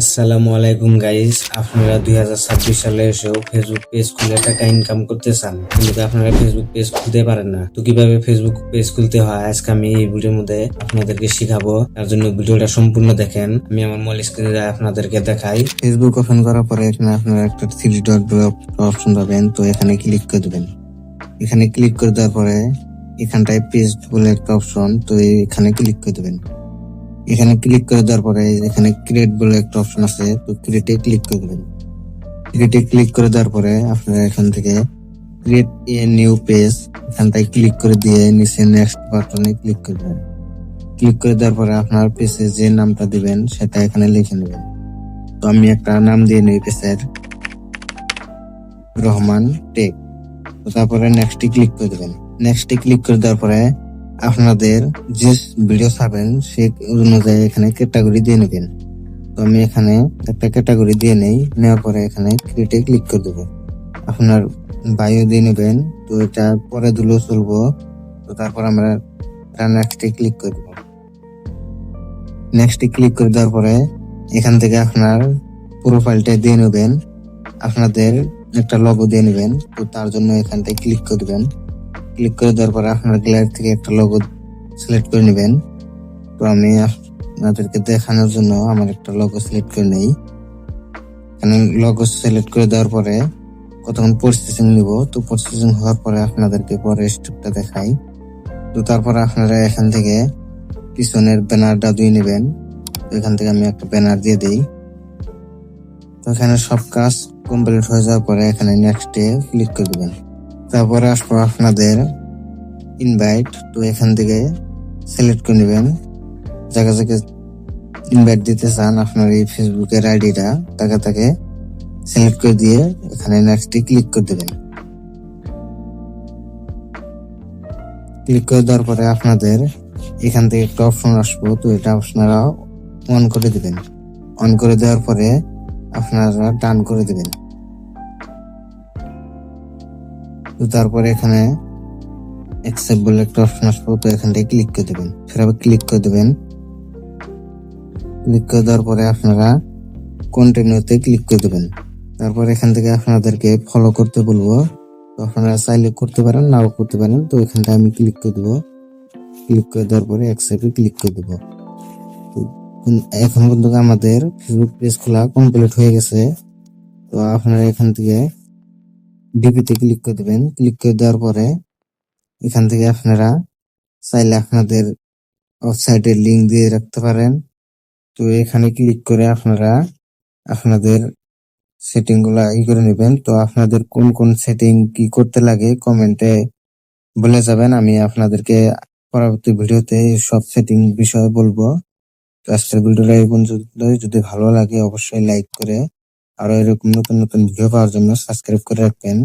আসসালামু আলাইকুম গাইস আপনারা দুই হাজার ছাব্বিশ সালে এসেও ফেসবুক পেজ খুলে টাকা ইনকাম করতে চান, কিন্তু আপনারা ফেসবুক পেজ খুলতে পারেন না। তো কীভাবে ফেসবুক পেজ খুলতে হয়? আজকে আমি এই ভিডিওর মধ্যে আপনাদেরকে শিখাবো। তার জন্য ভিডিওটা সম্পূর্ণ দেখেন। আমি আমার মোবাইল স্ক্রিনে আপনাদেরকে দেখাই। ফেসবুক ওপেন করার পরে এখানে আপনারা একটা থ্রি ডট অপশন পাবেন। তো এখানে ক্লিক করে দেবেন। এখানে ক্লিক করে দেওয়ার পরে এখানটায় পেজ বলে একটা অপশন তো এখানে ক্লিক করে দেবেন। এখানে ক্লিক করে দেওয়ার পরে এখানে ক্রিয়েট বলে একটা অপশন আছে, তো ক্রিয়েটে ক্লিক করে দেবেন ক্রিয়েটে ক্লিক করে দেওয়ার পরে আপনারা এখান থেকে ক্রিয়েট এ নিউ পেজ এখানটায় ক্লিক করে দিয়ে নিচে নেক্সট বাটনে ক্লিক করে দেবেন ক্লিক করে দেওয়ার পরে আপনার পেজে যে নামটা দিবেন, সেটা এখানে লিখে নেবেন। তো আমি একটা নাম দিয়ে নিই পেজের রহমান টেক তারপরে নেক্সটে ক্লিক করে দেবেন। নেক্সটে ক্লিক করে দেওয়ার পরে আপনাদের যে ভিডিও ছাড়বেন সে অনুযায়ী এখানে ক্যাটাগরি দিয়ে নেবেন। তো আমি এখানে একটা ক্যাটাগরি দিয়ে নেই, নেওয়ার পরে এখানে ক্রিয়েটে ক্লিক করে দেবো। আপনার বায়ো দিয়ে নেবেন, তো এটা পরে দিলেও চলবো, তো তারপর আমরা নেক্সটে ক্লিক করে দেবো। নেক্সটে ক্লিক করে দেওয়ার পরে এখান থেকে আপনার প্রোফাইলটা দিয়ে নেবেন। আপনাদের একটা লগো দিয়ে নেবেন, তো তার জন্য এখানটায় ক্লিক করে দেবেন। ক্লিক করে দেওয়ার পরে আপনার গ্যালারি থেকে একটা লোগো সিলেক্ট করে নেবেন। তো আমি আপনাদেরকে দেখানোর জন্য আমার একটা লোগো সিলেক্ট করে নেই। এখানে লোগো সিলেক্ট করে দেওয়ার পরে কতক্ষণ প্রসেসিং নিব? তো প্রসেসিং হওয়ার পরে আপনাদেরকে পরে স্টেপটা দেখাই। তো তারপরে আপনারা এখান থেকে পিছনের ব্যানারটা দিয়ে নেবেন। এখান থেকে আমি একটা ব্যানার দিয়ে দিই। তো এখানে সব কাজ কমপ্লিট হয়ে যাওয়ার পরে এখানে নেক্সটে ক্লিক করে দেবেন। তারপরে আসব আপনাদের ইনভাইট তো এখান থেকে সিলেক্ট করে নেবেন। যাকে যাকে ইনভাইট দিতে চান, আপনার এই ফেসবুকের আইডিটা তাকে তাকে সিলেক্ট করে দিয়ে এখানে নেক্সটে ক্লিক করে দেবেন। ক্লিক করে দেওয়ার পরে আপনাদের এখান থেকে একটা অপশন আসব, তো এটা আপনারা অন করে দেবেন। অন করে দেওয়ার পরে আপনারা ডান করে দিবেন। তো তারপরে এখানে অ্যাকসেপ্ট বলে একটা অপশন আসবে, তো এখান থেকে ক্লিক করে দেবেন। আবার ক্লিক করে দেবেন। ক্লিক করে দেওয়ার পরে আপনারা কন্টিনিউতে ক্লিক করে দেবেন। তারপর এখান থেকে আপনাদেরকে ফলো করতে বলব। তো আপনারা চাইলে করতে পারেন, নাও করতে পারেন। তো এখানটা আমি ক্লিক করে দেবো। ক্লিক করে দেওয়ার পরে অ্যাকসেপ্টে ক্লিক করে দেবো। এখন পর্যন্ত আমাদের ফেসবুক পেজ খোলা কমপ্লিট হয়ে গেছে। তো আপনারা এখান থেকে ডিপিতে ক্লিক করে দেবেন। ক্লিক করে দেওয়ার পরে এখান থেকে আপনারা চাইলে আপনাদের ওয়েবসাইটের লিঙ্ক দিয়ে রাখতে পারেন। তো এখানে ক্লিক করে আপনারা আপনাদের সেটিংগুলা ই করে নেবেন। তো আপনাদের কোন কোন সেটিং কি করতে লাগে কমেন্টে বলে যাবেন। আমি আপনাদেরকে পরবর্তী ভিডিওতে সব সেটিং বিষয়ে বলব। তো আজকের ভিডিওটা এই পর্যন্ত যদি ভালো লাগে অবশ্যই লাইক করে আরও এরকম নতুন নতুন ভিডিও পাওয়ার জন্য সাবস্ক্রাইব করে রাখবেন।